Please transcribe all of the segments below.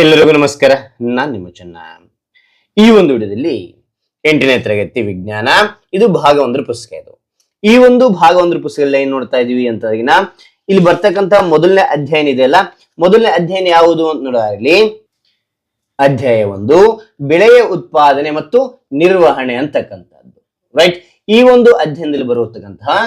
ಎಲ್ಲರಿಗೂ ನಮಸ್ಕಾರ. ನಾನ್ ನಿಮ್ಮ ಚೆನ್ನ. ಈ ಒಂದು ವಿಡಿಯೋದಲ್ಲಿ ಎಂಟನೇ ತರಗತಿ ವಿಜ್ಞಾನ, ಇದು ಭಾಗ ಒಂದ್ರ ಪುಸ್ತಕ ಇದು. ಈ ಒಂದು ಭಾಗ ಒಂದ್ರ ಪುಸ್ತಕದಲ್ಲಿ ಏನ್ ನೋಡ್ತಾ ಇದೀವಿ ಅಂತ ಇಲ್ಲಿ ಬರ್ತಕ್ಕಂತ ಮೊದಲನೇ ಅಧ್ಯಯನ ಇದೆಯಲ್ಲ ಮೊದಲನೇ ಅಧ್ಯಯನ ಯಾವುದು ಅಂತ ನೋಡೋದಾಗ್ಲಿ ಅಧ್ಯಾಯ ಒಂದು, ಬೆಳೆಯ ಉತ್ಪಾದನೆ ಮತ್ತು ನಿರ್ವಹಣೆ ಅಂತಕ್ಕಂಥದ್ದು. ರೈಟ್ ಈ ಒಂದು ಅಧ್ಯಯನದಲ್ಲಿ ಬರುವತಕ್ಕಂತಹ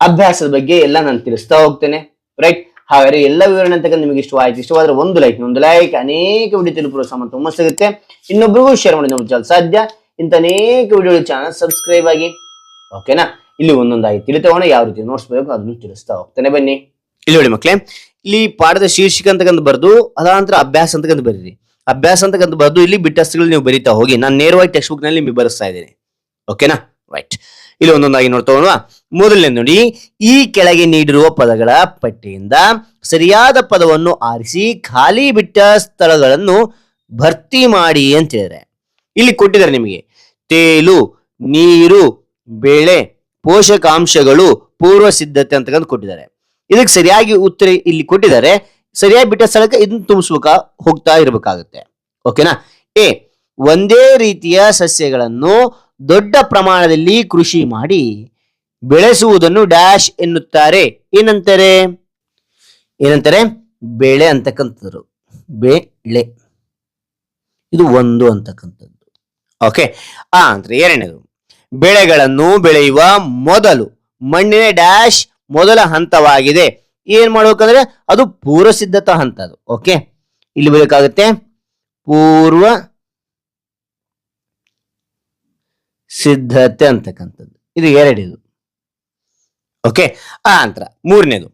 ಅಭ್ಯಾಸದ ಬಗ್ಗೆ ಎಲ್ಲ ನಾನು ತಿಳಿಸ್ತಾ ಹೋಗ್ತೇನೆ. ರೈಟ್ ಹಾಗಾದ್ರೆ ಎಲ್ಲ ವಿವರಣೆ ಅಂತಕ್ಕಂಥ ನಿಮಗೆ ಇಷ್ಟವಾಯಿತು. ಇಷ್ಟವಾದ್ರೆ ಒಂದು ಲೈಕ್ ಒಂದು ಲೈಕ್ ಅನೇಕ ವಿಡಿಯೋ ತಿಳಿಪುರ ಸಮ ತುಂಬ ಸಿಗುತ್ತೆ. ಇನ್ನೊಬ್ರಿಗೂ ಶೇರ್ ಮಾಡಿ ನೋಡಿ ಸಾಧ್ಯ? ಇಂಥ ಅನೇಕ ವಿಡಿಯೋ ಚಾನಲ್ ಸಬ್ಸ್ಕ್ರೈಬ್ ಆಗಿ. ಓಕೆನಾ ಇಲ್ಲಿ ಒಂದೊಂದಾಗಿ ತಿಳಿತವಣ ಯಾವ ರೀತಿ ನೋಡ್ಸ್ಬೇಕು, ಅದನ್ನು ತಿಳಿಸ್ತಾ ಹೋಗ್ತಾನೆ. ಬನ್ನಿ. ಇಲ್ಲಿ ನೋಡಿ ಮಕ್ಳೆ, ಇಲ್ಲಿ ಪಾಠದ ಶೀರ್ಷಿಕೆ ಅಂತಕ್ಕಂಥ ಬರ್ದು, ಅದಾನಂತರ ಅಭ್ಯಾಸ ಅಂತಕ್ಕಂಥ ಬರೀರಿ. ಅಭ್ಯಾಸ ಅಂತಕ್ಕಂಥ ಬರ್ದು, ಇಲ್ಲಿ ಬಿಟ್ಟಸ್ಗಳು ನೀವು ಬರೀತಾ ಹೋಗಿ. ನಾನು ನೇರವಾಗಿ ಟೆಕ್ಸ್ಟ್ ಬುಕ್ನಲ್ಲಿ ನಿಮಗೆ ಬರೆಸ್ತಾ ಇದ್ದೀನಿ. ಓಕೆನಾ ರೈಟ್ ಇಲ್ಲಿ ಒಂದೊಂದಾಗಿ ನೋಡ್ತಾ ಹೋಗೋಣ. ಮೊದಲನೇ ನೋಡಿ, ಈ ಕೆಳಗೆ ನೀಡಿರುವ ಪದಗಳ ಪಟ್ಟಿಯಿಂದ ಸರಿಯಾದ ಪದವನ್ನು ಆರಿಸಿ ಖಾಲಿ ಬಿಟ್ಟ ಸ್ಥಳಗಳನ್ನು ಭರ್ತಿ ಮಾಡಿ ಅಂತ ಹೇಳಿದ್ರೆ ಇಲ್ಲಿ ಕೊಟ್ಟಿದ್ದಾರೆ ನಿಮಗೆ, ತೇಲು, ನೀರು, ಬೆಳೆ, ಪೋಷಕಾಂಶಗಳು, ಪೂರ್ವ ಸಿದ್ಧತೆ ಅಂತಕ್ಕಂಥ ಕೊಟ್ಟಿದ್ದಾರೆ. ಇದಕ್ಕೆ ಸರಿಯಾಗಿ ಉತ್ತರ ಇಲ್ಲಿ ಕೊಟ್ಟಿದ್ದಾರೆ. ಸರಿಯಾಗಿ ಬಿಟ್ಟ ಸ್ಥಳಕ್ಕೆ ಇದನ್ನು ತುಂಬಿಸ್ಬೇಕ, ಹೋಗ್ತಾ ಇರಬೇಕಾಗುತ್ತೆ. ಓಕೆನಾ? ಎ, ಒಂದೇ ರೀತಿಯ ಸಸ್ಯಗಳನ್ನು ದೊಡ್ಡ ಪ್ರಮಾಣದಲ್ಲಿ ಕೃಷಿ ಮಾಡಿ ಬೆಳೆಸುವುದನ್ನು ಡ್ಯಾಶ್ ಎನ್ನುತ್ತಾರೆ. ಏನಂತಾರೆ? ಏನಂತಾರೆ? ಬೆಳೆ ಅಂತಕ್ಕಂಥದ್ದು. ಬೆಳೆ. ಇದು ಒಂದು ಅಂತಕ್ಕಂಥದ್ದು. ಓಕೆ, ಆ ಅಂದ್ರೆ ಎರಡನೇದು. ಬೆಳೆಗಳನ್ನು ಬೆಳೆಯುವ ಮೊದಲು ಮಣ್ಣಿನ ಡ್ಯಾಶ್ ಮೊದಲ ಹಂತವಾಗಿದೆ. ಏನ್ ಮಾಡ್ಬೇಕಂದ್ರೆ ಅದು ಪೂರ್ವ ಸಿದ್ಧತಾ ಹಂತ ಅದು. ಓಕೆ, ಇಲ್ಲಿ ಬೇಕಾಗುತ್ತೆ ಪೂರ್ವ ಸಿದ್ಧತೆ ಅಂತಕ್ಕಂಥದ್ದು. ಇದು ಎರಡಿದು ಓಕೆ ಆ ನಂತರ ಮೂರನೇದು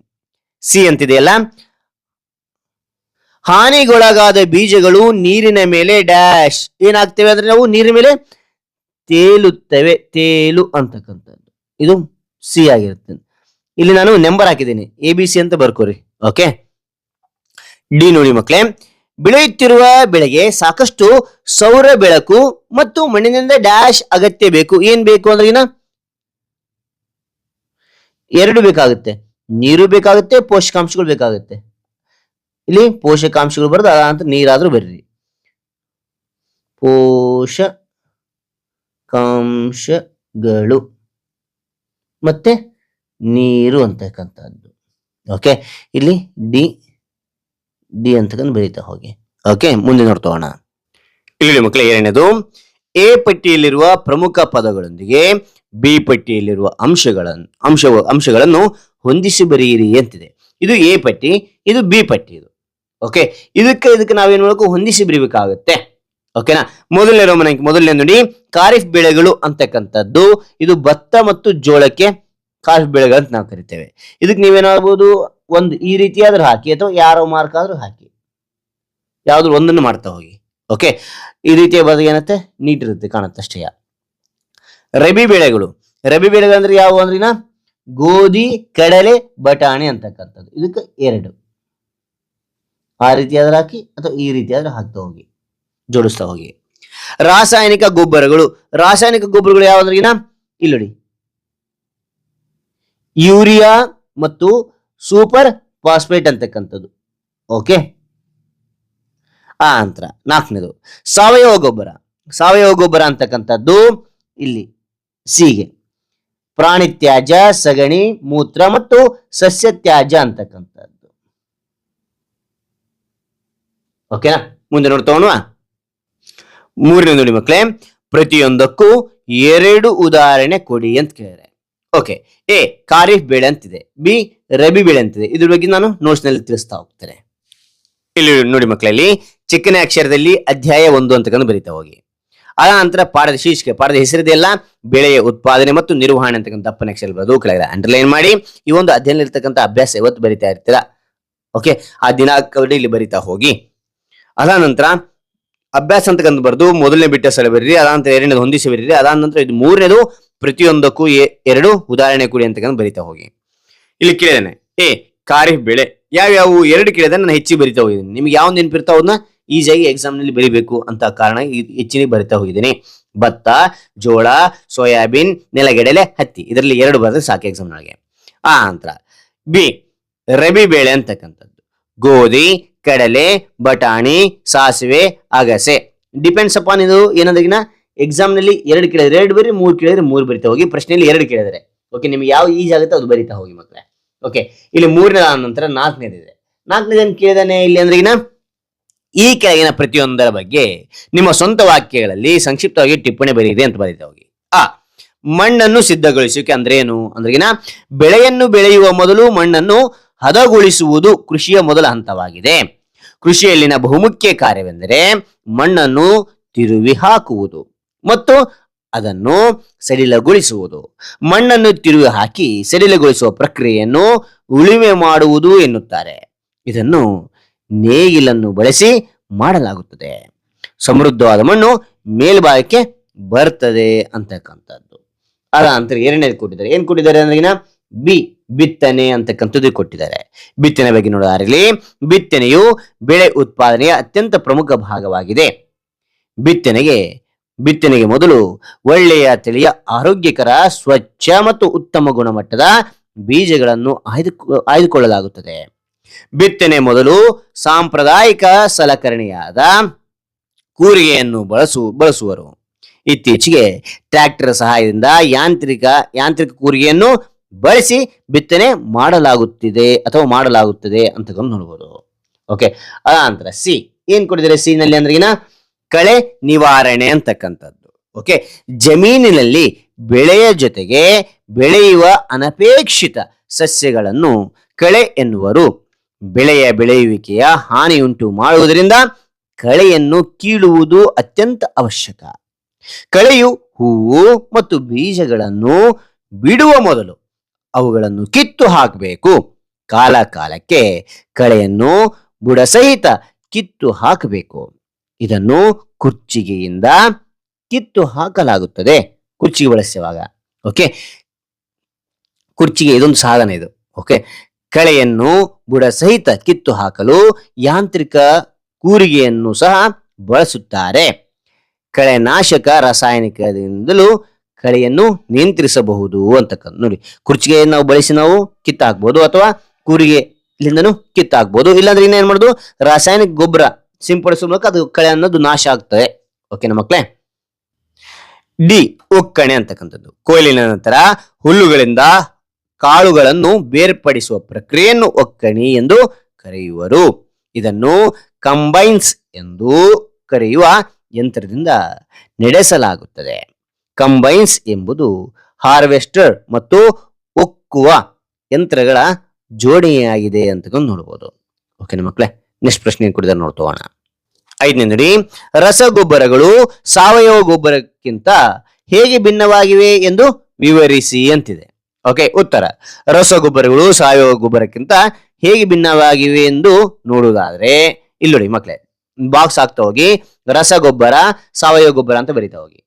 ಸಿ ಅಂತಿದೆಯಲ್ಲ? ಹಾನಿಗೊಳಗಾದ ಬೀಜಗಳು ನೀರಿನ ಮೇಲೆ ಡ್ಯಾಶ್ ಏನಾಗ್ತೇವೆ ಅಂದ್ರೆ ನಾವು ನೀರಿನ ಮೇಲೆ ತೇಲುತ್ತವೆ, ತೇಲು ಅಂತಕ್ಕಂಥದ್ದು. ಇದು ಸಿ ಆಗಿರುತ್ತೆ. ಇಲ್ಲಿ ನಾನು ನಂಬರ್ ಹಾಕಿದ್ದೀನಿ. ಎ ಬಿ ಸಿ ಅಂತ ಬರ್ಕೋರಿ. ಓಕೆ ಡಿ ನೋಡಿ ಮಕ್ಕಳೇ ಬೆಳೆಯುತ್ತಿರುವ ಬೆಳೆಗೆ ಸಾಕಷ್ಟು ಸೌರ ಬೆಳಕು ಮತ್ತು ಮಣ್ಣಿನಿಂದ ಡ್ಯಾಶ್ ಅಗತ್ಯ ಬೇಕು. ಏನ್ ಬೇಕು ಅಂದ್ರೆ ಎರಡು ಬೇಕಾಗುತ್ತೆ. ನೀರು ಬೇಕಾಗುತ್ತೆ, ಪೋಷಕಾಂಶಗಳು ಬೇಕಾಗುತ್ತೆ. ಇಲ್ಲಿ ಪೋಷಕಾಂಶಗಳು ಬರೋದು ಅದಾದ ನೀರಾದ್ರೂ ಬರ್ರಿ. ಪೋಷಕಾಂಶಗಳು. ಮತ್ತೆ ನೀರು ಅಂತಕ್ಕಂಥದ್ದು. ಓಕೆ ಇಲ್ಲಿ ಡಿ ಡಿ ಅಂತಕ್ಕಂಥ ಬರೀತಾ ಹೋಗಿ. ಓಕೆ ಮುಂದೆ ನೋಡ್ತೋಣ ಇಲ್ಲಿ ಮಕ್ಕಳೇ ಏನೇನದು? ಎ ಪಟ್ಟಿಯಲ್ಲಿರುವ ಪ್ರಮುಖ ಪದಗಳೊಂದಿಗೆ ಬಿ ಪಟ್ಟಿಯಲ್ಲಿರುವ ಅಂಶಗಳನ್ನು, ಅಂಶ, ಅಂಶಗಳನ್ನು ಹೊಂದಿಸಿ ಬರೆಯಿರಿ ಅಂತಿದೆ. ಇದು ಎ ಪಟ್ಟಿ, ಇದು ಬಿ ಪಟ್ಟಿ ಇದು. ಓಕೆ ಇದಕ್ಕೆ ಇದಕ್ಕೆ ನಾವೇನ್ ಮಾಡಬೇಕು? ಹೊಂದಿಸಿ ಬರೀಬೇಕಾಗುತ್ತೆ. ಓಕೆನಾ ಮೊದಲನೇ ರೋಮನ ಮೊದಲನೇ ನೋಡಿ. ಖಾರಿಫ್ ಬೆಳೆಗಳು ಅಂತಕ್ಕಂಥದ್ದು, ಇದು ಭತ್ತ ಮತ್ತು ಜೋಳಕ್ಕೆ ಖಾರಿಫ್ ಬೆಳೆಗಳಂತ ನಾವು ಕರಿತೇವೆ. ಇದಕ್ಕೆ ನೀವೇನಾಗ್ಬೋದು ಒಂದು ಈ ರೀತಿಯಾದ್ರೂ ಹಾಕಿ, ಅಥವಾ ಯಾರೋ ಮಾರ್ಕ್ ಆದ್ರೂ ಹಾಕಿ. ಯಾವ್ದು ಒಂದನ್ನು ಮಾಡ್ತಾ ಹೋಗಿ. ಓಕೆ ಈ ರೀತಿಯ ಬದಲು ಏನತ್ತೆ ನೀಟ್ ಇರುತ್ತೆ, ಕಾಣುತ್ತೆ ಅಷ್ಟೇ. ರಬಿ ಬೆಳೆಗಳು. ರಬಿ ಬೆಳೆಗಳು ಅಂದ್ರೆ ಯಾವುವು ಅಂದ್ರಿನ? ಗೋಧಿ, ಕಡಲೆ, ಬಟಾಣಿ ಅಂತಕ್ಕಂಥದ್ದು. ಇದಕ್ಕೆ ಎರಡು. ಆ ರೀತಿಯಾದ್ರೆ ಹಾಕಿ ಅಥವಾ ಈ ರೀತಿಯಾದ್ರೂ ಹಾಕ್ತಾ ಹೋಗಿ. ಜೋಡಿಸ್ತಾ ಹೋಗಿ. ರಾಸಾಯನಿಕ ಗೊಬ್ಬರಗಳು. ರಾಸಾಯನಿಕ ಗೊಬ್ಬರಗಳು ಯಾವಂದ್ರಿನ ಇಲ್ಲಿ ಯೂರಿಯಾ ಮತ್ತು ಸೂಪರ್ ಫಾಸ್ಫೇಟ್ ಅಂತಕ್ಕಂಥದ್ದು. ಓಕೆ? ಆ ನಂತರ ನಾಲ್ಕನೇದು. ಸಾವಯವ ಗೊಬ್ಬರ. ಸಾವಯವ ಗೊಬ್ಬರ ಅಂತಕ್ಕಂಥದ್ದು ಇಲ್ಲಿ. ಸಿಗೆ ಪ್ರಾಣಿ ತ್ಯಾಜ್ಯ ಸಗಣಿ, ಮೂತ್ರ ಮತ್ತು ಸಸ್ಯ ತ್ಯಾಜ್ಯ ಅಂತಕ್ಕಂಥದ್ದು. ಓಕೆನಾ? ಮುಂದೆ ನೋಡ್ತೋಣ ಮೂರನೇ ನೋಡಿ ಮಕ್ಕಳೇ, ಪ್ರತಿಯೊಂದಕ್ಕೂ ಎರಡು ಉದಾಹರಣೆ ಕೊಡಿ ಅಂತ ಕೇಳಿದ್ರೆ ಓಕೆ, ಎ, ಖಾರಿಫ್ ಬೆಳೆ ಅಂತಿದೆ, ಬಿ, ರಬಿ ಬೆಳೆ ಅಂತಿದೆ. ಇದ್ರ ಬಗ್ಗೆ ನಾನು ನೋಟ್ಸ್ನಲ್ಲಿ ತಿಳಿಸ್ತಾ ಹೋಗ್ತೇನೆ. ಇಲ್ಲಿ ನೋಡಿ ಮಕ್ಕಳಲ್ಲಿ ಚಿಕ್ಕನೇ ಅಕ್ಷರದಲ್ಲಿ ಅಧ್ಯಾಯ ಒಂದು ಅಂತಕ್ಕಂದು ಬರೀತಾ ಹೋಗಿ. ಆ ನಂತರ ಪಾಠದ ಶೀರ್ಷಿಕೆ, ಪಾಠದ ಹೆಸರಿದೆಲ್ಲ ಬೆಳೆಯ ಉತ್ಪಾದನೆ ಮತ್ತು ನಿರ್ವಹಣೆ ಅಂತಕ್ಕಂಥ ಅಕ್ಷರ ಬರೋದು ಕೆಳಗಡೆ ಅಂಡರ್ಲೈನ್ ಮಾಡಿ. ಈ ಒಂದು ಅಧ್ಯಯನ ಇರ್ತಕ್ಕಂಥ ಅಭ್ಯಾಸ ಇವತ್ತು ಬರಿತಾ ಇರ್ತೀರಾ? ಓಕೆ ಆ ದಿನಾಂಕದಲ್ಲಿ ಇಲ್ಲಿ ಬರಿತಾ ಹೋಗಿ. ಅದ ನಂತರ ಅಭ್ಯಾಸ ಅಂತಕ್ಕಂಥ ಬರೆದು ಮೊದಲನೇ ಬಿಟ್ಟ ಸಲ ಬರೀರಿ, ಅದಾನಂತರ ಎರಡನೇದು ಹೊಂದಿಸಿ ಬರೀರಿ ಅದಾದ ನಂತರ ಇದು ಮೂರನೇದು ಪ್ರತಿಯೊಂದಕ್ಕೂ ಎರಡು ಉದಾಹರಣೆ ಕೊಡಿ ಅಂತಕ್ಕಂಥ ಬರಿತಾ ಹೋಗಿ. ಇಲ್ಲಿ ಕೇಳಿದಾನೆ ಏ ಖಾರಿಫ್ ಬೆಳೆ, ಯಾವ್ಯಾವು? ಎರಡು ಕೇಳಿದೆ ನಾನು ಹೆಚ್ಚಿಗೆ ಬರಿತಾ ಹೋಗಿದ್ದೀನಿ. ನಿಮ್ಗೆ ಯಾವ ನೆನಪಿರ್ತಾವ ಅದನ್ನ? ಈಸಿಯಾಗಿ ಎಕ್ಸಾಮ್ನಲ್ಲಿ ಬರಿಬೇಕು ಅಂತ ಕಾರಣ ಹೆಚ್ಚಿನ ಬರಿತಾ ಹೋಗಿದ್ದೀನಿ. ಭತ್ತ, ಜೋಳ, ಸೋಯಾಬೀನ್, ನೆಲಗಡಲೆ, ಹತ್ತಿ. ಇದರಲ್ಲಿ ಎರಡು ಬರೆದ್ರೆ ಸಾಕು ಎಕ್ಸಾಮ್ ನೊಳಗೆ ಆ ನಂತರ ಬಿ, ರಬಿ ಬೆಳೆ ಅಂತಕ್ಕಂಥದ್ದು. ಗೋಧಿ, ಕಡಲೆ, ಬಟಾಣಿ, ಸಾಸಿವೆ, ಅಗಸೆ. ಡಿಪೆಂಡ್ಸ್ ಅಪಾನ್ ಇದು ಏನಂದ್ರಿಗಿನ? ಎಕ್ಸಾಮ್ನಲ್ಲಿ ಎರಡು ಕೇಳಿದ್ರೆ ಎರಡು ಬರೀ, ಮೂರು ಕೇಳಿದ್ರೆ ಮೂರು ಬರಿತಾ ಹೋಗಿ. ಪ್ರಶ್ನೆಯಲ್ಲಿ ಎರಡು ಕೇಳಿದ್ರೆ. ಓಕೆ ನಿಮ್ಗೆ ಯಾವ ಈಜಿ ಆಗುತ್ತೆ ಅದು ಬರಿತಾ ಹೋಗಿ ಮಕ್ಕಳೇ ಓಕೆ ಇಲ್ಲಿ ಮೂರನೇ ನಂತರ ನಾಲ್ಕನೇದಿದೆ. ನಾಲ್ಕನೇದನ್ನು ಕೇಳಿದಾನೆ ಇಲ್ಲಿ ಅಂದ್ರಿಗಿನ? ಈ ಕೆಳಗಿನ ಪ್ರತಿಯೊಂದರ ಬಗ್ಗೆ ನಿಮ್ಮ ಸ್ವಂತ ವಾಕ್ಯಗಳಲ್ಲಿ ಸಂಕ್ಷಿಪ್ತವಾಗಿ ಟಿಪ್ಪಣಿ ಬರೆಯಿದೆ ಅಂತ ಬರೀತಾ ಹೋಗಿ. ಆ, ಮಣ್ಣನ್ನು ಸಿದ್ಧಗೊಳಿಸುವಿಕೆ ಅಂದ್ರೆ ಏನು? ಅಂದ್ರೆಗಿನ, ಬೆಳೆಯನ್ನು ಬೆಳೆಯುವ ಮೊದಲು ಮಣ್ಣನ್ನು ಹದಗೊಳಿಸುವುದು ಕೃಷಿಯ ಮೊದಲ ಹಂತವಾಗಿದೆ. ಕೃಷಿಯಲ್ಲಿನ ಬಹುಮುಖ್ಯ ಕಾರ್ಯವೆಂದರೆ ಮಣ್ಣನ್ನು ತಿರುವಿ ಹಾಕುವುದು ಮತ್ತು ಅದನ್ನು ಸಡಿಲಗೊಳಿಸುವುದು. ಮಣ್ಣನ್ನು ತಿರುವಿ ಹಾಕಿ ಸಡಿಲಗೊಳಿಸುವ ಪ್ರಕ್ರಿಯೆಯನ್ನು ಉಳುಮೆ ಮಾಡುವುದು ಎನ್ನುತ್ತಾರೆ. ಇದನ್ನು ನೇಗಿಲನ್ನು ಬಳಸಿ ಮಾಡಲಾಗುತ್ತದೆ. ಸಮೃದ್ಧವಾದ ಮಣ್ಣು ಮೇಲ್ಭಾಗಕ್ಕೆ ಬರ್ತದೆ ಅಂತಕ್ಕಂಥದ್ದು ಅದ ನಂತರ ಎರಡನೇದು ಕೊಟ್ಟಿದ್ದಾರೆ. ಏನ್ ಕೊಟ್ಟಿದ್ದಾರೆ ಅಂದ್ರೆ ಬಿ, ಬಿತ್ತನೆ ಅಂತಕ್ಕಂಥದ್ದು ಕೊಟ್ಟಿದ್ದಾರೆ. ಬಿತ್ತನೆ ಬಗ್ಗೆ ನೋಡೋದಾರಲ್ಲಿ ಬಿತ್ತನೆಯು ಬೆಳೆ ಉತ್ಪಾದನೆಯ ಅತ್ಯಂತ ಪ್ರಮುಖ ಭಾಗವಾಗಿದೆ. ಬಿತ್ತನೆಗೆ ಬಿತ್ತನೆಗೆ ಮೊದಲು ಒಳ್ಳೆಯ ತಳಿಯ ಆರೋಗ್ಯಕರ, ಸ್ವಚ್ಛ ಮತ್ತು ಉತ್ತಮ ಗುಣಮಟ್ಟದ ಬೀಜಗಳನ್ನು ಆಯ್ದು ಆಯ್ದುಕೊಳ್ಳಲಾಗುತ್ತದೆ. ಬಿತ್ತನೆ ಮೊದಲು ಸಾಂಪ್ರದಾಯಿಕ ಸಲಕರಣೆಯಾದ ಕೂರಿಗೆಯನ್ನು ಬಳಸು, ಬಳಸುವರು. ಇತ್ತೀಚೆಗೆ ಟ್ರ್ಯಾಕ್ಟರ್ ಸಹಾಯದಿಂದ ಯಾಂತ್ರಿಕ ಯಾಂತ್ರಿಕ ಕೂರಿಗೆಯನ್ನು ಬಳಸಿ ಬಿತ್ತನೆ ಮಾಡಲಾಗುತ್ತಿದೆ ಅಥವಾ ಮಾಡಲಾಗುತ್ತದೆ ಅಂತ ನೋಡ್ಬೋದು ಓಕೆ ಅನಂತರ ಸಿ ಏನ್ ಕೊಟ್ಟಿದ್ದಾರೆ ಸಿ ನಲ್ಲಿ ಅಂದ್ರಿಗಿನ ಕಳೆ ನಿವಾರಣೆ ಅಂತಕ್ಕಂಥದ್ದು. ಓಕೆ ಜಮೀನಿನಲ್ಲಿ ಬೆಳೆಯ ಜೊತೆಗೆ ಬೆಳೆಯುವ ಅನಪೇಕ್ಷಿತ ಸಸ್ಯಗಳನ್ನು ಕಳೆ ಎನ್ನುವರು. ಬೆಳೆಯ ಬೆಳೆಯುವಿಕೆಯ ಹಾನಿಯುಂಟು ಮಾಡುವುದರಿಂದ ಕಳೆಯನ್ನು ಕೀಳುವುದು ಅತ್ಯಂತ ಅವಶ್ಯಕ. ಕಳೆಯು ಹೂವು ಮತ್ತು ಬೀಜಗಳನ್ನು ಬಿಡುವ ಮೊದಲು ಅವುಗಳನ್ನು ಕಿತ್ತು ಹಾಕಬೇಕು. ಕಾಲ ಕಾಲಕ್ಕೆ ಕಳೆಯನ್ನು ಬುಡಸಹಿತ ಕಿತ್ತು ಹಾಕಬೇಕು. ಇದನ್ನು ಕುರ್ಚಿಗೆಯಿಂದ ಕಿತ್ತು ಹಾಕಲಾಗುತ್ತದೆ. ಕುರ್ಚಿಗೆ ಬಳಸುವಾಗ, ಓಕೆ? ಕುರ್ಚಿಗೆ ಇದೊಂದು ಸಾಧನ ಇದು, ಓಕೆ? ಕಳೆಯನ್ನು ಬುಡ ಸಹಿತ ಕಿತ್ತು ಹಾಕಲು ಯಾಂತ್ರಿಕ ಕೂರಿಗೆಯನ್ನು ಸಹ ಬಳಸುತ್ತಾರೆ. ಕಳೆನಾಶಕ ರಾಸಾಯನಿಕದಿಂದಲೂ ಕಳೆಯನ್ನು ನಿಯಂತ್ರಿಸಬಹುದು ಅಂತಕ್ಕಂಥ ನೋಡಿ, ಕುರ್ಚಿಗೆಯನ್ನು ನಾವು ಬಳಸಿ ನಾವು ಕಿತ್ತು ಹಾಕ್ಬೋದು ಅಥವಾ ಕೂರಿಗೆ ಇಲ್ಲಿಂದನೂ ಕಿತ್ತು ಹಾಕ್ಬೋದು ಇಲ್ಲಾಂದ್ರೆ ಇನ್ನೇನ್ ಮಾಡೋದು? ರಾಸಾಯನಿಕ ಗೊಬ್ಬರ ಸಿಂಪಡಿಸುವ ಮೂಲಕ ಅದು ಕಳೆ ಅನ್ನೋದು ನಾಶ ಆಗ್ತದೆ. ಓಕೆನಾ ಮಕ್ಕಳೇ ಡಿ, ಒಕ್ಕಣೆ ಅಂತಕ್ಕಂಥದ್ದು. ಕೊಯ್ಲಿನ ನಂತರ ಹುಲ್ಲುಗಳಿಂದ ಕಾಳುಗಳನ್ನು ಬೇರ್ಪಡಿಸುವ ಪ್ರಕ್ರಿಯೆಯನ್ನು ಒಕ್ಕಣಿ ಎಂದು ಕರೆಯುವರು. ಇದನ್ನು ಕಂಬೈನ್ಸ್ ಎಂದು ಕರೆಯುವ ಯಂತ್ರದಿಂದ ನಡೆಸಲಾಗುತ್ತದೆ. ಕಂಬೈನ್ಸ್ ಎಂಬುದು ಹಾರ್ವೆಸ್ಟರ್ ಮತ್ತು ಒಕ್ಕುವ ಯಂತ್ರಗಳ ಜೋಡಣೆಯಾಗಿದೆ ಅಂತ ನೋಡ್ಬೋದು ಓಕೆನಾ ಮಕ್ಕಳೇ, ನೆಕ್ಸ್ಟ್ ಪ್ರಶ್ನೆ ಕುಡಿದ ನೋಡ್ತೋಣ. ಐದನೇ ರಸಗೊಬ್ಬರಗಳು ಸಾವಯವ ಗೊಬ್ಬರಕ್ಕಿಂತ ಹೇಗೆ ಭಿನ್ನವಾಗಿವೆ ಎಂದು ವಿವರಿಸಿ ಅಂತಿದೆ. ಓಕೆ ಉತ್ತರ. ರಸಗೊಬ್ಬರಗಳು ಸಾವಯವ ಗೊಬ್ಬರಕ್ಕಿಂತ ಹೇಗೆ ಭಿನ್ನವಾಗಿವೆ ಎಂದು ನೋಡುವುದಾದ್ರೆ, ಇಲ್ಲಿ ನೋಡಿ ಮಕ್ಕಳೇ ಬಾಕ್ಸ್ ಆಗ್ತಾ ಹೋಗಿ, ರಸಗೊಬ್ಬರ, ಸಾವಯವ ಗೊಬ್ಬರ ಅಂತ ಬರಿತಾ ಹೋಗಿ.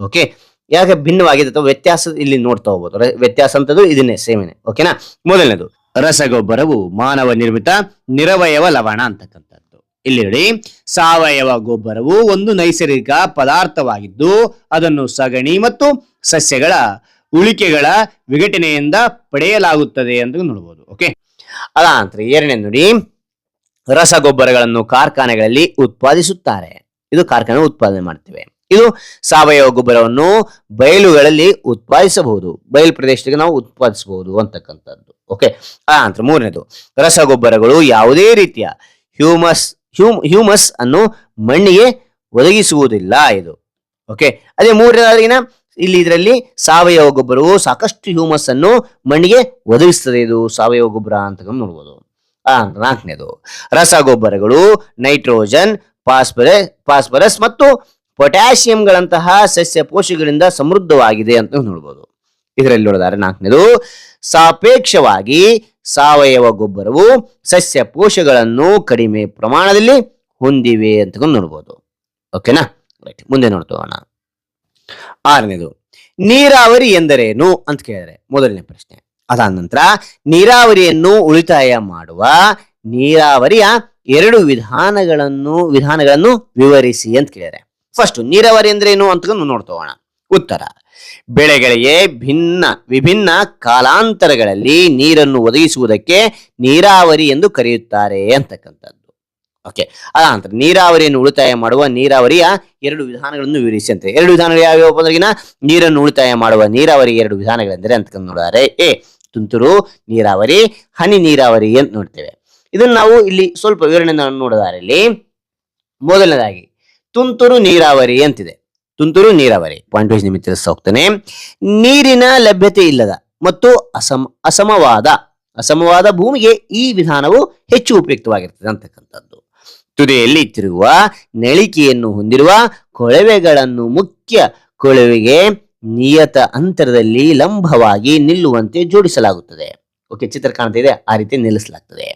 ಓಕೆ ಯಾಕೆ ಭಿನ್ನವಾಗಿದೆ ಅಥವಾ ವ್ಯತ್ಯಾಸ ಇಲ್ಲಿ ನೋಡ್ತಾ ಹೋಗ್ಬೋದು. ವ್ಯತ್ಯಾಸ ಅಂತದ್ದು ಇದನ್ನೇ ಸೇಮೇನೆ ಓಕೆನಾ ಮೊದಲನೇದು, ರಸಗೊಬ್ಬರವು ಮಾನವ ನಿರ್ಮಿತ ನಿರವಯವ ಲವಣ ಅಂತಕ್ಕಂಥದ್ದು. ಇಲ್ಲಿ ನೋಡಿ, ಸಾವಯವ ಗೊಬ್ಬರವು ಒಂದು ನೈಸರ್ಗಿಕ ಪದಾರ್ಥವಾಗಿದ್ದು, ಅದನ್ನು ಸಗಣಿ ಮತ್ತು ಸಸ್ಯಗಳ ಉಳಿಕೆಗಳ ವಿಘಟನೆಯಿಂದ ಪಡೆಯಲಾಗುತ್ತದೆ ಅಂತ ನೋಡಬಹುದು ಓಕೆ ಅದಾನಂತರ ಎರಡನೇ ನೋಡಿ, ರಸಗೊಬ್ಬರಗಳನ್ನು ಕಾರ್ಖಾನೆಗಳಲ್ಲಿ ಉತ್ಪಾದಿಸುತ್ತಾರೆ. ಇದು ಕಾರ್ಖಾನೆ ಉತ್ಪಾದನೆ ಮಾಡ್ತೇವೆ. ಇದು ಸಾವಯವ ಗೊಬ್ಬರವನ್ನು ಬಯಲುಗಳಲ್ಲಿ ಉತ್ಪಾದಿಸಬಹುದು. ಬಯಲು ಪ್ರದೇಶದಲ್ಲಿ ನಾವು ಉತ್ಪಾದಿಸಬಹುದು ಅಂತಕ್ಕಂಥದ್ದು ಓಕೆ ಆ ನಂತರ ಮೂರನೇದು, ರಸಗೊಬ್ಬರಗಳು ಯಾವುದೇ ರೀತಿಯ ಹ್ಯೂಮಸ್, ಹ್ಯೂಮ್, ಹ್ಯೂಮಸ್ ಅನ್ನು ಮಣ್ಣಿಗೆ ಒದಗಿಸುವುದಿಲ್ಲ ಇದು ಓಕೆ ಅದೇ ಮೂರನೇದಾಗಿನ ಇಲ್ಲಿ ಇದರಲ್ಲಿ ಸಾವಯವ ಗೊಬ್ಬರವು ಸಾಕಷ್ಟು ಹ್ಯೂಮಸ್ ಅನ್ನು ಮಣ್ಣಿಗೆ ಒದಗಿಸ್ತದೆ. ಇದು ಸಾವಯವ ಗೊಬ್ಬರ ಅಂತ ನೋಡ್ಬೋದು. ಆ, ನಾಲ್ಕನೇದು, ರಸಗೊಬ್ಬರಗಳು ನೈಟ್ರೋಜನ್ ಫಾಸ್ಫರಸ್ ಫಾಸ್ಫರಸ್ ಮತ್ತು ಪೊಟ್ಯಾಷಿಯಂಗಳಂತಹ ಸಸ್ಯ ಪೋಷಕಗಳಿಂದ ಸಮೃದ್ಧವಾಗಿದೆ ಅಂತ ನೋಡ್ಬೋದು. ಇದರಲ್ಲಿ ನೋಡಿದಾರೆ ನಾಲ್ಕನೇದು, ಸಾಪೇಕ್ಷವಾಗಿ ಸಾವಯವ ಗೊಬ್ಬರವು ಸಸ್ಯ ಪೋಷಗಳನ್ನು ಕಡಿಮೆ ಪ್ರಮಾಣದಲ್ಲಿ ಹೊಂದಿವೆ ಅಂತ ನೋಡ್ಬೋದು. ಓಕೆನಾ ರೈಟ್ ಮುಂದೆ ನೋಡ್ತೋಣ ಆರನೇದು, ನೀರಾವರಿ ಎಂದರೇನು ಅಂತ ಕೇಳಿದರೆ ಮೊದಲನೇ ಪ್ರಶ್ನೆ. ಅದಾದ ನಂತರ, ನೀರಾವರಿಯನ್ನು ಉಳಿತಾಯ ಮಾಡುವ ನೀರಾವರಿಯ ಎರಡು ವಿಧಾನಗಳನ್ನು ವಿಧಾನಗಳನ್ನು ವಿವರಿಸಿ ಅಂತ ಕೇಳಿದರೆ. ಫಸ್ಟ್ ನೀರಾವರಿ ಅಂದ್ರೇನು ಅಂತ ನೋಡ್ತೋಣ ಉತ್ತರ, ಬೆಳೆಗಳಿಗೆ ಭಿನ್ನ, ವಿಭಿನ್ನ ಕಾಲಾಂತರಗಳಲ್ಲಿ ನೀರನ್ನು ಒದಗಿಸುವುದಕ್ಕೆ ನೀರಾವರಿ ಎಂದು ಕರೆಯುತ್ತಾರೆ ಅಂತಕ್ಕಂಥದ್ದು. ಓಕೆ ಅದ ನಂತರ ನೀರಾವರಿಯನ್ನು ಉಳಿತಾಯ ಮಾಡುವ ನೀರಾವರಿಯ ಎರಡು ವಿಧಾನಗಳನ್ನು ವಿವರಿಸಿ ಅಂತ ಎರಡು ವಿಧಾನಗಳು ಯಾವ್ಯಾವ ಅಂದ್ರಿಗಿನ ನೀರನ್ನು ಉಳಿತಾಯ ಮಾಡುವ ನೀರಾವರಿ ಎರಡು ವಿಧಾನಗಳೆಂದರೆ ಅಂತ ನೋಡಿದರೆ ಎ, ತುಂತುರು ನೀರಾವರಿ, ಹನಿ ನೀರಾವರಿ ಅಂತ ನೋಡ್ತೇವೆ. ಇದನ್ನು ನಾವು ಇಲ್ಲಿ ಸ್ವಲ್ಪ ವಿವರಣೆ ನೋಡಿದರೆ ಇಲ್ಲಿ ಮೊದಲನೇದಾಗಿ ತುಂತುರು ನೀರಾವರಿ ಅಂತಿದೆ. ತುಂತುರು ನೀರಾವರಿ. ಪಾಯಿಂಟ್ ವೈಸ್ ನಿಮಿತ್ತ ಹೋಗ್ತಾನೆ. ನೀರಿನ ಲಭ್ಯತೆ ಇಲ್ಲದ ಮತ್ತು ಅಸಮ, ಅಸಮವಾದ ಅಸಮವಾದ ಭೂಮಿಗೆ ಈ ವಿಧಾನವು ಹೆಚ್ಚು ಉಪಯುಕ್ತವಾಗಿರ್ತದೆ ಅಂತಕ್ಕಂಥದ್ದು. ತುದಿಯಲ್ಲಿ ತಿರುಗುವ ನಳಿಕೆಯನ್ನು ಹೊಂದಿರುವ ಕೊಳವೆಗಳನ್ನು ಮುಖ್ಯ ಕೊಳವೆಗೆ ನಿಯತ ಅಂತರದಲ್ಲಿ ಲಂಬವಾಗಿ ನಿಲ್ಲುವಂತೆ ಜೋಡಿಸಲಾಗುತ್ತದೆ. ಓಕೆ ಚಿತ್ರ ಕಾಣ್ತಿದೆ ಆ ರೀತಿ ನಿಲ್ಲಿಸಲಾಗ್ತದೆ.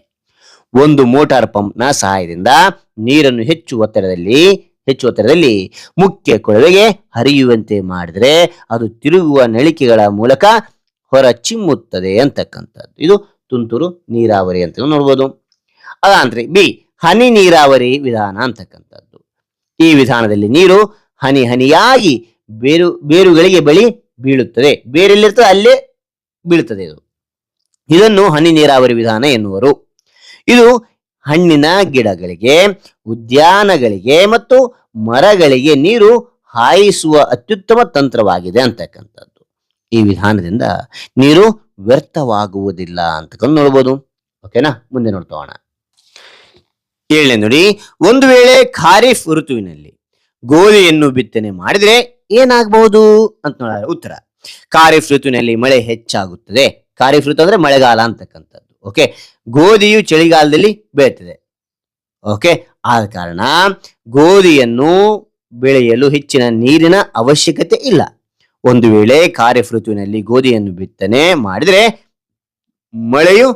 ಒಂದು ಮೋಟಾರ್ ಪಂಪ್ನ ಸಹಾಯದಿಂದ ನೀರನ್ನು ಹೆಚ್ಚು ಒತ್ತಡದಲ್ಲಿ ಹೆಚ್ಚು ಒತ್ತಡದಲ್ಲಿ ಮುಖ್ಯ ಕೊಳವೆಗೆ ಹರಿಯುವಂತೆ ಮಾಡಿದರೆ ಅದು ತಿರುಗುವ ನಳಿಕೆಗಳ ಮೂಲಕ ಹೊರ ಚಿಮ್ಮುತ್ತದೆ ಅಂತಕ್ಕಂಥದ್ದು. ಇದು ತುಂತುರು ನೀರಾವರಿ ಅಂತ ನೋಡ್ಬೋದು. ಅದಾಂತ್ರಿ ಬಿ ಹನಿ ನೀರಾವರಿ ವಿಧಾನ ಅಂತಕ್ಕಂಥದ್ದು. ಈ ವಿಧಾನದಲ್ಲಿ ನೀರು ಹನಿ ಹನಿಯಾಗಿ ಬೇರು, ಬೇರುಗಳಿಗೆ ಬಳಿ ಬೀಳುತ್ತದೆ. ಬೇರೆಲ್ಲಿರ್ತದೆ, ಅಲ್ಲೇ ಬೀಳುತ್ತದೆ ಇದು. ಇದನ್ನು ಹನಿ ನೀರಾವರಿ ವಿಧಾನ ಎನ್ನುವರು. ಇದು ಹಣ್ಣಿನ ಗಿಡಗಳಿಗೆ, ಉದ್ಯಾನಗಳಿಗೆ ಮತ್ತು ಮರಗಳಿಗೆ ನೀರು ಹಾಯಿಸುವ ಅತ್ಯುತ್ತಮ ತಂತ್ರವಾಗಿದೆ ಅಂತಕ್ಕಂಥದ್ದು. ಈ ವಿಧಾನದಿಂದ ನೀರು ವ್ಯರ್ಥವಾಗುವುದಿಲ್ಲ ಅಂತಕೊಂಡು ನೋಡ್ಬೋದು. ಓಕೆನಾ ಮುಂದೆ ನೋಡ್ತೋಣ ಏಳನೇ ನೋಡಿ, ಒಂದು ವೇಳೆ ಖಾರಿಫ್ ಋತುವಿನಲ್ಲಿ ಗೋಧಿಯನ್ನು ಬಿತ್ತನೆ ಮಾಡಿದ್ರೆ ಏನಾಗಬಹುದು ಅಂತ ನೋಡಿದ್ರೆ ಉತ್ತರ, ಖಾರಿಫ್ ಋತುವಿನಲ್ಲಿ ಮಳೆ ಹೆಚ್ಚಾಗುತ್ತದೆ. ಖಾರಿಫ್ ಋತು ಅಂದ್ರೆ ಮಳೆಗಾಲ ಅಂತಕ್ಕಂಥದ್ದು ಓಕೆ ಗೋಧಿಯು ಚಳಿಗಾಲದಲ್ಲಿ ಬೆಳೆಯುತ್ತದೆ ಓಕೆ ಆದ ಕಾರಣ ಗೋಧಿಯನ್ನು ಬೆಳೆಯಲು ಹೆಚ್ಚಿನ ನೀರಿನ ಅವಶ್ಯಕತೆ ಇಲ್ಲ. ಒಂದು ವೇಳೆ ಖಾರಿಫ್ ಋತುವಿನಲ್ಲಿ ಗೋಧಿಯನ್ನು ಬಿತ್ತನೆ ಮಾಡಿದ್ರೆ ಮಳೆಯು,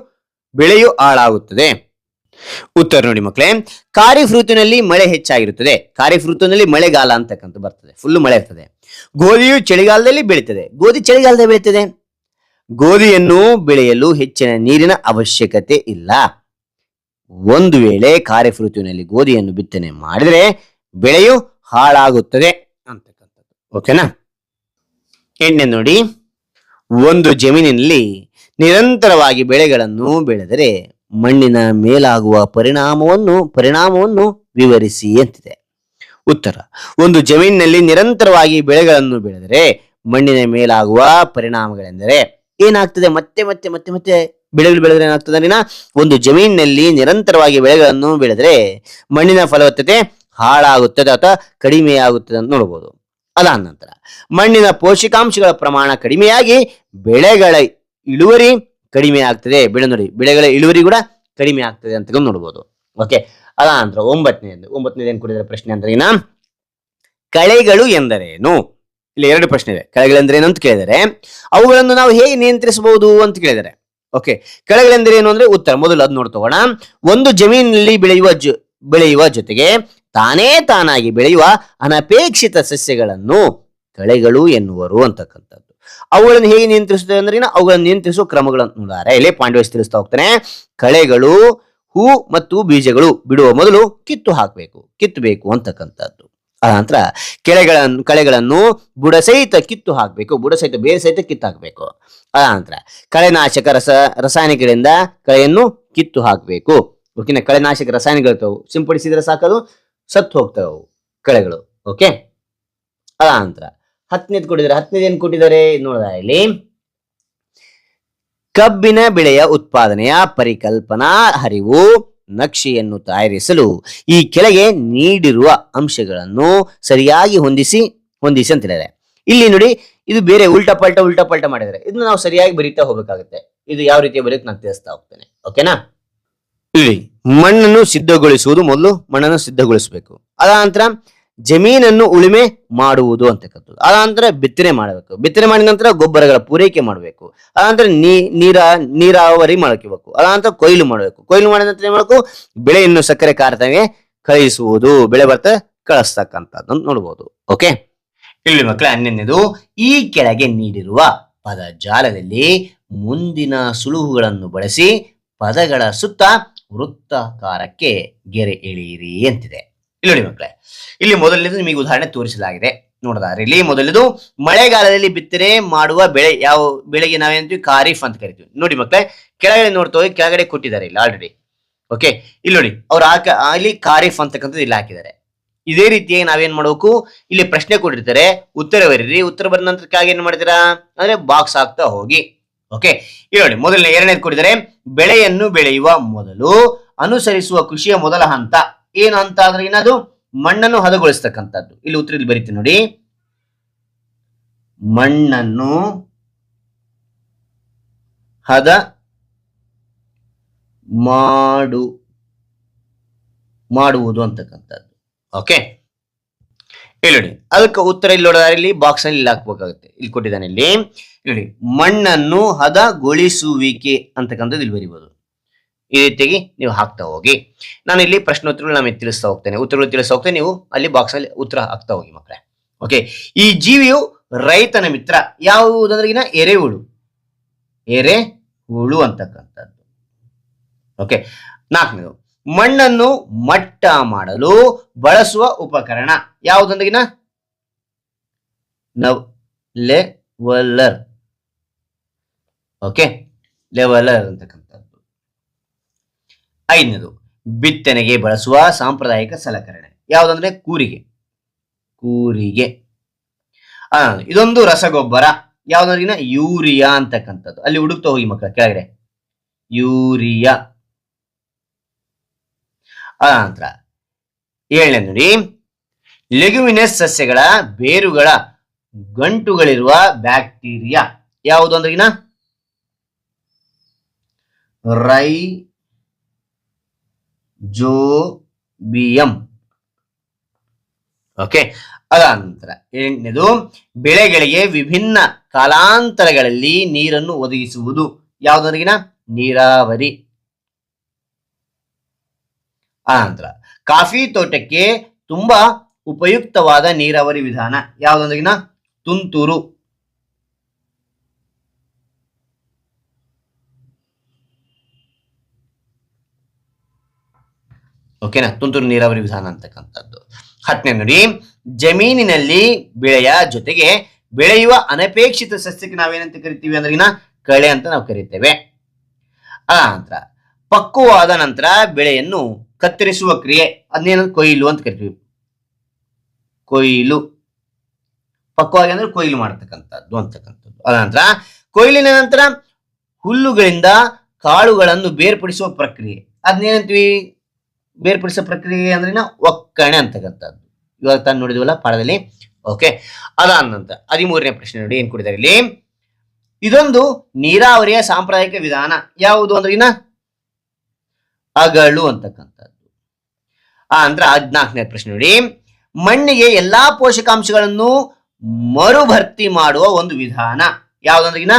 ಬೆಳೆಯು ಹಾಳಾಗುತ್ತದೆ. ಉತ್ತರ ನೋಡಿ ಮಕ್ಕಳೇ ಖಾರಿಫ್ ಋತುವಿನಲ್ಲಿ ಮಳೆ ಹೆಚ್ಚಾಗಿರುತ್ತದೆ. ಖಾರಿಫ್ ಋತುವಿನಲ್ಲಿ ಮಳೆಗಾಲ ಅಂತಕ್ಕಂಥ ಬರ್ತದೆ. ಫುಲ್ ಮಳೆ ಇರ್ತದೆ. ಗೋಧಿಯು ಚಳಿಗಾಲದಲ್ಲಿ ಬೆಳೀತದೆ ಗೋಧಿ ಚಳಿಗಾಲದಲ್ಲಿ ಬೆಳೀತದೆ ಗೋಧಿಯನ್ನು ಬೆಳೆಯಲು ಹೆಚ್ಚಿನ ನೀರಿನ ಅವಶ್ಯಕತೆ ಇಲ್ಲ. ಒಂದು ವೇಳೆ ಖಾರಿಫ್ ಋತುವಿನಲ್ಲಿ ಗೋಧಿಯನ್ನು ಬಿತ್ತನೆ ಮಾಡಿದರೆ ಬೆಳೆಯು ಹಾಳಾಗುತ್ತದೆ ಅಂತಕ್ಕಂಥದ್ದು. ಓಕೆನಾ ಎಣ್ಣೆ ನೋಡಿ. ಒಂದು ಜಮೀನಿನಲ್ಲಿ ನಿರಂತರವಾಗಿ ಬೆಳೆಗಳನ್ನು ಬೆಳೆದರೆ ಮಣ್ಣಿನ ಮೇಲಾಗುವ ಪರಿಣಾಮವನ್ನು ಪರಿಣಾಮವನ್ನು ವಿವರಿಸಿ ಅಂತಿದೆ. ಉತ್ತರ, ಒಂದು ಜಮೀನಿನಲ್ಲಿ ನಿರಂತರವಾಗಿ ಬೆಳೆಗಳನ್ನು ಬೆಳೆದರೆ ಮಣ್ಣಿನ ಮೇಲಾಗುವ ಪರಿಣಾಮಗಳೆಂದರೆ ಏನಾಗ್ತದೆ? ಮತ್ತೆ ಮತ್ತೆ ಮತ್ತೆ ಮತ್ತೆ ಬೆಳೆಗಳು ಬೆಳೆದ್ರೆ ಏನಾಗ್ತದೆ ಅಂದ್ರಿನ ಒಂದು ಜಮೀನಿನಲ್ಲಿ ನಿರಂತರವಾಗಿ ಬೆಳೆಗಳನ್ನು ಬೆಳೆದರೆ ಮಣ್ಣಿನ ಫಲವತ್ತತೆ ಹಾಳಾಗುತ್ತದೆ ಅಥವಾ ಕಡಿಮೆಯಾಗುತ್ತದೆ ಅಂತ ನೋಡಬಹುದು. ಅದಾದ ನಂತರ, ಮಣ್ಣಿನ ಪೋಷಕಾಂಶಗಳ ಪ್ರಮಾಣ ಕಡಿಮೆಯಾಗಿ ಬೆಳೆಗಳ ಇಳುವರಿ ಕಡಿಮೆ ಆಗ್ತದೆ. ಬೆಳೆ ನೋಡಿ, ಬೆಳೆಗಳ ಇಳುವರಿ ಕೂಡ ಕಡಿಮೆ ಆಗ್ತದೆ ಅಂತ ನೋಡ್ಬೋದು. ಓಕೆ ಅದ ನಂತರ ಒಂಬತ್ತನೇದು. ಒಂಬತ್ತನೇದು ಏನ್ ಕೊಡಿದ್ರೆ ಪ್ರಶ್ನೆ ಅಂದ್ರೆ ಏನ ಕಳೆಗಳು ಎಂದರೇನು? ಇಲ್ಲಿ ಎರಡು ಪ್ರಶ್ನೆ ಇದೆ. ಕಳೆಗಳೆಂದರೇನು ಅಂತ ಕೇಳಿದರೆ, ಅವುಗಳನ್ನು ನಾವು ಹೇಗೆ ನಿಯಂತ್ರಿಸಬಹುದು ಅಂತ ಕೇಳಿದರೆ. ಓಕೆ ಕಳೆಗಳೆಂದರೇನು ಅಂದ್ರೆ ಉತ್ತರ. ಮೊದಲು ಅದು ನೋಡ್ತೋಗೋಣ ಒಂದು ಜಮೀನಿನಲ್ಲಿ ಬೆಳೆಯುವ ಜ, ಬೆಳೆಯುವ ಜೊತೆಗೆ ತಾನೇ ತಾನಾಗಿ ಬೆಳೆಯುವ ಅನಪೇಕ್ಷಿತ ಸಸ್ಯಗಳನ್ನು ಕಳೆಗಳು ಎನ್ನುವರು ಅಂತಕ್ಕಂಥದ್ದು. ಅವುಗಳನ್ನು ಹೇಗೆ ನಿಯಂತ್ರಿಸುತ್ತದೆ ಅಂದ್ರೆ ಅವುಗಳನ್ನು ನಿಯಂತ್ರಿಸುವ ಕ್ರಮಗಳನ್ನು ಇಲ್ಲಿ ಪಾಯಿಂಟ್ ತಿಳಿಸ್ತಾ ಹೋಗ್ತಾನೆ. ಕಳೆಗಳು, ಹೂ ಮತ್ತು ಬೀಜಗಳು ಬಿಡುವ ಮೊದಲು ಕಿತ್ತು ಹಾಕಬೇಕು. ಕಿತ್ತಬೇಕು ಅಂತಕ್ಕಂಥದ್ದು. ಅನಂತರ ಕೆಳೆಗಳನ್ನು ಕಳೆಗಳನ್ನು ಬುಡ ಸಹಿತ ಕಿತ್ತು ಹಾಕಬೇಕು. ಬುಡ ಸಹಿತ ಬೇರೆ ಸಹಿತ ಕಿತ್ತು ಹಾಕಬೇಕು ಕಳೆನಾಶಕ ರಸ, ರಸಾಯನಿಕಗಳಿಂದ ಕಳೆಯನ್ನು ಕಿತ್ತು ಹಾಕಬೇಕು. ಓಕೆನಾ? ಕಳೆನಾಶಕ ರಾಸಾಯನಿಕಗಳು ಇರ್ತವು. ಸಿಂಪಡಿಸಿದ್ರೆ ಸಾಕದು, ಸತ್ತು ಹೋಗ್ತವೆ ಕಳೆಗಳು. ಓಕೆ? ಅನಂತರ ಹತ್ತನೇದು ಕೊಟ್ಟಿದ್ದಾರೆ. ಹತ್ತನೇದು ಏನು ಕೊಟ್ಟಿದ್ದಾರೆ? ನೋಡಿದ ಇಲ್ಲಿ. ಕಬ್ಬಿನ ಬೆಳೆಯ ಉತ್ಪಾದನೆಯ ಪರಿಕಲ್ಪನಾ ಹರಿವು ನಕ್ಷೆಯನ್ನು ತಯಾರಿಸಲು ಈ ಕೆಳಗೆ ನೀಡಿರುವ ಅಂಶಗಳನ್ನು ಸರಿಯಾಗಿ ಹೊಂದಿಸಿ ಹೊಂದಿಸಿ ಅಂತ ಇಲ್ಲಿ ನೋಡಿ, ಇದು ಬೇರೆ ಉಲ್ಟಾ ಪಲ್ಟ ಉಲ್ಟಾ ಪಲ್ಟ ಮಾಡಿದರೆ ಇದನ್ನ ನಾವು ಸರಿಯಾಗಿ ಬರೀತಾ ಹೋಗ್ಬೇಕಾಗುತ್ತೆ. ಇದು ಯಾವ ರೀತಿ ಬರೆಯೋಕೆ ನಾನು ತಿಳಿಸ್ತಾ ಹೋಗ್ತೇನೆ. ಓಕೆನಾ ಇಲ್ಲಿ ಮಣ್ಣನ್ನು ಸಿದ್ಧಗೊಳಿಸುವುದು ಮೊದಲು ಮಣ್ಣನ್ನು ಸಿದ್ಧಗೊಳಿಸಬೇಕು. ಅದ ನಂತರ ಜಮೀನನ್ನು ಉಳುಮೆ ಮಾಡುವುದು ಅಂತಕ್ಕಂಥದ್ದು. ಅದ ನಂತರ ಬಿತ್ತನೆ ಮಾಡಬೇಕು. ಬಿತ್ತನೆ ಮಾಡಿದ ನಂತರ ಗೊಬ್ಬರಗಳ ಪೂರೈಕೆ ಮಾಡಬೇಕು. ಅದ ನಂತರ ನೀ, ನೀರ, ನೀರಾವರಿ ಮಾಡ್ಕೋಬೇಕು ಅದ ನಂತರ ಕೊಯ್ಲು ಮಾಡಬೇಕು. ಕೊಯ್ಲು ಮಾಡಿದ ನಂತರ ಏನ್ ಮಾಡಬೇಕು? ಬೆಳೆಯನ್ನು ಸಕ್ಕರೆ ಕಾರ್ಖಾನೆಗೆ ಕಳಿಸುವುದು. ಬೆಳೆ ಬರ್ತ ಕಳಿಸ್ತಕ್ಕಂಥದ್ದು ನೋಡ್ಬೋದು. ಓಕೆ ಇಲ್ಲಿ ಮಕ್ಕಳ ಹನ್ನೊಂದನೇದು, ಈ ಕೆಳಗೆ ನೀಡಿರುವ ಪದ ಜಾಲದಲ್ಲಿ ಮುಂದಿನ ಸುಳುಹುಗಳನ್ನು ಬಳಸಿ ಪದಗಳ ಸುತ್ತ ವೃತ್ತಾಕಾರಕ್ಕೆ ಗೆರೆ ಎಳೆಯಿರಿ ಅಂತಿದೆ. ಇಲ್ಲಿ ನೋಡಿ ಮಕ್ಕಳೇ, ಇಲ್ಲಿ ಮೊದಲನೇದು ನಿಮಗೆ ಉದಾಹರಣೆ ತೋರಿಸಲಾಗಿದೆ. ನೋಡಿದಾರೆ ಇಲ್ಲಿ ಮೊದಲನೇದು ಮಳೆಗಾಲದಲ್ಲಿ ಬಿತ್ತನೆ ಮಾಡುವ ಬೆಳೆ ಯಾವ, ಬೆಳೆಗೆ ನಾವೇನಂತೀವಿ ಖಾರೀಫ್ ಅಂತ ಕರಿತೀವಿ. ನೋಡಿ ಮಕ್ಕಳೇ, ಕೆಳಗಡೆ ನೋಡ್ತಾ ಹೋಗಿ ಕೆಳಗಡೆ ಕೊಟ್ಟಿದ್ದಾರೆ ಇಲ್ಲಿ ಆಲ್ರೆಡಿ ಓಕೆ ಇಲ್ಲಿ ನೋಡಿ, ಅವ್ರು ಹಾಕ ಅಲ್ಲಿ ಖಾರೀಫ್ ಅಂತಕ್ಕಂಥದ್ದು ಇಲ್ಲಿ ಹಾಕಿದ್ದಾರೆ. ಇದೇ ರೀತಿಯಾಗಿ ನಾವೇನ್ ಮಾಡಬೇಕು? ಇಲ್ಲಿ ಪ್ರಶ್ನೆ ಕೊಟ್ಟಿರ್ತಾರೆ, ಉತ್ತರ ಬರೀರಿ. ಉತ್ತರ ಬಂದ ನಂತರಕ್ಕಾಗಿ ಏನ್ ಮಾಡ್ತೀರಾ? ಅಂದ್ರೆ ಬಾಕ್ಸ್ ಹಾಕ್ತಾ ಹೋಗಿ. ಓಕೆ ಇಲ್ಲಿ ನೋಡಿ, ಮೊದಲನೇ, ಎರಡನೇದು ಕೊಟ್ಟಿದ್ದಾರೆ, ಬೆಳೆಯನ್ನು ಬೆಳೆಯುವ ಮೊದಲು ಅನುಸರಿಸುವ ಕೃಷಿಯ ಮೊದಲ ಹಂತ. ಏನು ಅಂತ ಆದ್ರೆ ಏನದು ಮಣ್ಣನ್ನು ಹದಗೊಳಿಸ್ತಕ್ಕಂಥದ್ದು. ಇಲ್ಲಿ ಉತ್ತರ ಇಲ್ಲಿ ಬರೀತೀನಿ ನೋಡಿ. ಮಣ್ಣನ್ನು ಹದ ಮಾಡು, ಮಾಡುವುದು ಅಂತಕ್ಕಂಥದ್ದು. ಓಕೆ ನೋಡಿ. ಅದಕ್ಕೆ ಉತ್ತರ ಇಲ್ಲಿ ನೋಡಿದ್ರೆ ಇಲ್ಲಿ ಬಾಕ್ಸ್ ಅಲ್ಲಿ ಇಲ್ಲಿ ಹಾಕ್ಬೇಕಾಗುತ್ತೆ. ಇಲ್ಲಿ ಕೊಟ್ಟಿದ್ದಾನೆ ಇಲ್ಲಿ. ಹೇಳಿ ಮಣ್ಣನ್ನು ಹದಗೊಳಿಸುವಿಕೆ ಅಂತಕ್ಕಂಥದ್ದು ಇಲ್ಲಿ ಬರಿಬೋದು. ಈ ರೀತಿಯಾಗಿ ನೀವು ಹಾಕ್ತಾ ಹೋಗಿ. ನಾನು ಇಲ್ಲಿ ಪ್ರಶ್ನೋತ್ತರಗಳು ನಮಗೆ ತಿಳಿಸ್ತಾ ಹೋಗ್ತೇನೆ. ಉತ್ತರಗಳು ತಿಳಿಸ್ತಾ ಹೋಗ್ತೇನೆ, ನೀವು ಅಲ್ಲಿ ಬಾಕ್ಸ್ ಅಲ್ಲಿ ಉತ್ತರ ಹಾಕ್ತಾ ಹೋಗಿ ಮಕ್ಕಳೇ ಓಕೆ ಈ ಜೀವಿಯು ರೈತನ ಮಿತ್ರ. ಯಾವುದಂದ್ರೆ ಇನ್ನ ಎರೆಹುಳು ಎರೆ ಹುಳು ಅಂತಕ್ಕಂಥದ್ದು. ಓಕೆ ನಾಲ್ಕನೇದು, ಮಣ್ಣನ್ನು ಮಟ್ಟ ಮಾಡಲು ಬಳಸುವ ಉಪಕರಣ. ಯಾವುದೊಂದಿಗಿನ ನವ್ ಲೆವಲ್ಲರ್ ಓಕೆ ಲೆವಲರ್ ಅಂತಕ್ಕಂಥದ್ದು. ಐದನೇದು, ಬಿತ್ತನೆಗೆ ಬಳಸುವ ಸಾಂಪ್ರದಾಯಿಕ ಸಲಕರಣೆ. ಯಾವುದಂದ್ರೆ ಕೂರಿಗೆ. ಕೂರಿಗೆ. ಆ, ಇದೊಂದು ರಸಗೊಬ್ಬರ. ಯಾವ್ದಾದ್ರಿನ ಯೂರಿಯಾ ಅಂತಕ್ಕಂಥದ್ದು. ಅಲ್ಲಿ ಹುಡುಕ್ತಾ ಹೋಗಿ ಮಕ್ಕಳ, ಕೆಳಗಡೆ. ಯೂರಿಯಾ. ಆ ನಂತರ, ಏಳನೇ ನೋಡಿ ಲೆಗ್ಯುಮಿನಸ್ ಸಸ್ಯಗಳ ಬೇರುಗಳ ಗಂಟುಗಳಿರುವ ಬ್ಯಾಕ್ಟೀರಿಯಾ. ಯಾವುದು ಅಂದ್ರಿನ ರೈ ಜೋಬಿಯಂ. ಓಕೆ, ಅದಾನಂತರ ಎಂಟನೇದು, ಬೆಳೆಗಳಿಗೆ ವಿಭಿನ್ನ ಕಾಲಾಂತರಗಳಲ್ಲಿ ನೀರನ್ನು ಒದಗಿಸುವುದು. ಯಾವುದರಿಗಿನ ನೀರಾವರಿ. ಆನಂತರ ಕಾಫಿ ತೋಟಕ್ಕೆ ತುಂಬಾ ಉಪಯುಕ್ತವಾದ ನೀರಾವರಿ ವಿಧಾನ ಯಾವುದೊಂದಿಗಿನ? ತುಂತುರು. ಓಕೆನಾ ತುಂತುರು ನೀರಾವರಿ ವಿಧಾನ ಅಂತಕ್ಕಂಥದ್ದು. ಹತ್ತನೇ ನೋಡಿ, ಜಮೀನಿನಲ್ಲಿ ಬೆಳೆಯ ಜೊತೆಗೆ ಬೆಳೆಯುವ ಅನಪೇಕ್ಷಿತ ಸಸ್ಯಕ್ಕೆ ನಾವೇನಂತ ಕರಿತೀವಿ ಅಂದ್ರಿನ ಕಳೆ ಅಂತ ನಾವು ಕರಿತೇವೆ. ಆ ನಂತರ, ಪಕ್ವವಾದ ನಂತರ ಬೆಳೆಯನ್ನು ಕತ್ತರಿಸುವ ಕ್ರಿಯೆ ಅದನ್ನೇನ ಕೊಯ್ಲು ಅಂತ ಕರಿತೀವಿ. ಕೊಯ್ಲು. ಪಕ್ವವಾಗಿ ಅಂದ್ರೆ ಕೊಯ್ಲು ಮಾಡತಕ್ಕಂಥದ್ದು ಅಂತಕ್ಕಂಥದ್ದು. ಅದ ನಂತರ, ಕೊಯ್ಲಿನ ನಂತರ ಹುಲ್ಲುಗಳಿಂದ ಕಾಳುಗಳನ್ನು ಬೇರ್ಪಡಿಸುವ ಪ್ರಕ್ರಿಯೆ. ಅದನ್ನೇನಂತೀವಿ ಬೇರ್ಪಡಿಸೋ ಪ್ರಕ್ರಿಯೆ ಅಂದ್ರೆ ಒಕ್ಕಣೆ ಅಂತಕ್ಕಂಥದ್ದು ಇವಾಗ ತಾನು ನೋಡಿದ್ವಲ್ಲ ಪಾಠದಲ್ಲಿ? ಓಕೆ ಅದಾದ ನಂತರ ಹದಿಮೂರನೇ ಪ್ರಶ್ನೆ ನೋಡಿ ಏನ್ ಕೊಡಿದ್ದಾರೆ ಇಲ್ಲಿ? ಇದೊಂದು ನೀರಾವರಿಯ ಸಾಂಪ್ರದಾಯಿಕ ವಿಧಾನ. ಯಾವುದು ಅಂದ್ರೆ ಇನ್ನ? ಅಗಳು ಅಂತಕ್ಕಂಥದ್ದು. ಆ ಅಂದ್ರೆ ಹದಿನಾಲ್ಕನೇ ಪ್ರಶ್ನೆ ನೋಡಿ. ಮಣ್ಣಿಗೆ ಎಲ್ಲಾ ಪೋಷಕಾಂಶಗಳನ್ನು ಮರುಭರ್ತಿ ಮಾಡುವ ಒಂದು ವಿಧಾನ. ಯಾವ್ದಂದ್ರಿಗಿನ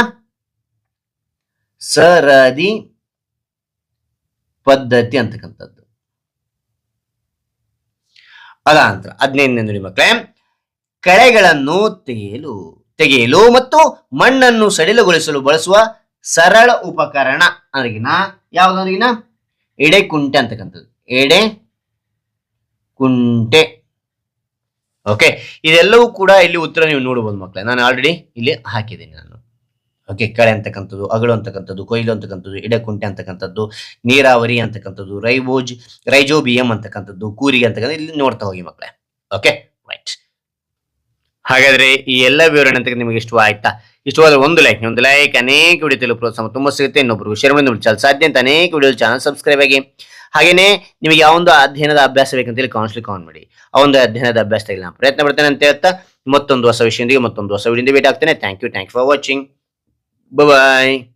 ಸರದಿ ಪದ್ಧತಿ ಅಂತಕ್ಕಂಥದ್ದು. ಅದ ನಂತರ ಹದಿನೈದನೇ ನುಡಿ ಮಕ್ಕಳೇ, ಕಳೆಗಳನ್ನು ತೆಗೆಯಲು ತೆಗೆಯಲು ಮತ್ತು ಮಣ್ಣನ್ನು ಸಡಿಲಗೊಳಿಸಲು ಬಳಸುವ ಸರಳ ಉಪಕರಣ ಅಂದ್ರಿಗಿನ ಯಾವ್ದಂದ್ರಿಗಿನ ಎಡೆ ಕುಂಟೆ ಅಂತಕ್ಕಂಥದ್ದು. ಎಡೆ ಕುಂಟೆ. ಓಕೆ ಇದೆಲ್ಲವೂ ಕೂಡ ಇಲ್ಲಿ ಉತ್ತರ ನೀವು ನೋಡಬಹುದು ಮಕ್ಕಳೇ. ನಾನು ಆಲ್ರೆಡಿ ಇಲ್ಲಿ ಹಾಕಿದ್ದೀನಿ ನಾನು. ಕಳೆ ಅಂತಕ್ಕಂಥದ್ದು, ಅಗಳು ಅಂತಕ್ಕಂಥದ್ದು, ಕೊಯ್ಲು ಅಂತಕ್ಕಂಥದ್ದು, ಇಡಕುಂಟೆ ಅಂತಕ್ಕಂಥದ್ದು, ನೀರಾವರಿ ಅಂತಕ್ಕಂಥದ್ದು, ರೈಬೋಜ್, ರೈಜೋಬಿಯಂ ಅಂತಕ್ಕಂಥದ್ದು, ಕೂರಿಗೆ ಅಂತಕ್ಕಂಥದ್ದು ಇಲ್ಲಿ ನೋಡ್ತಾ ಹೋಗಿ ಮಕ್ಕಳೇ ಓಕೆ ರೈಟ್ ಹಾಗಾದ್ರೆ ಈ ಎಲ್ಲ ವಿವರಣೆ ಅಂತ ನಿಮಗೆ ಇಷ್ಟವಾಯ್ತಾ? ಇಷ್ಟವಾದ ಒಂದು ಲೈಕ್ ಒಂದು ಲೈಕ್ ಅನೇಕ ವಿಡಿಯೋ ತಿಳಿದು ಪ್ರೋತ್ಸಾಹ ತುಂಬಾ ಸಿಗುತ್ತೆ. ಇನ್ನೊಬ್ರು ಶೇರ್ ಮಾಡಿ ನೋಡಿ ಸಾಧ್ಯ ಅಂತ ಅನೇಕ ವಿಡಿಯೋ ಚಾನಲ್ ಸಬ್ಸ್ಕ್ರೈಬ್ ಆಗಿ. ಹಾಗೇನೆ ನಿಮಗೆ ಯಾವ ಒಂದು ಅಧ್ಯಯನದ ಅಭ್ಯಾಸ ಬೇಕಂತೇಳಿ ಕೌನ್ಸಿಲ್ ಕಾನ್ ಮಾಡಿ. ಆ ಒಂದು ಅಧ್ಯಯನದ ಅಭ್ಯಾಸದಲ್ಲಿ ನಾನು ಪ್ರಯತ್ನ ಪಡ್ತೇನೆ ಅಂತ ಹೇಳ್ತಾ, ಮತ್ತೊಂದು ಹೊಸ ವಿಷಯದೊಂದಿಗೆ, ಮತ್ತೊಂದು ಹೊಸ ವಿಡಿಯೋದಿಂದ ಭೇಟಿ ಆಗ್ತೇನೆ. Thank you thank for watching Bye-bye.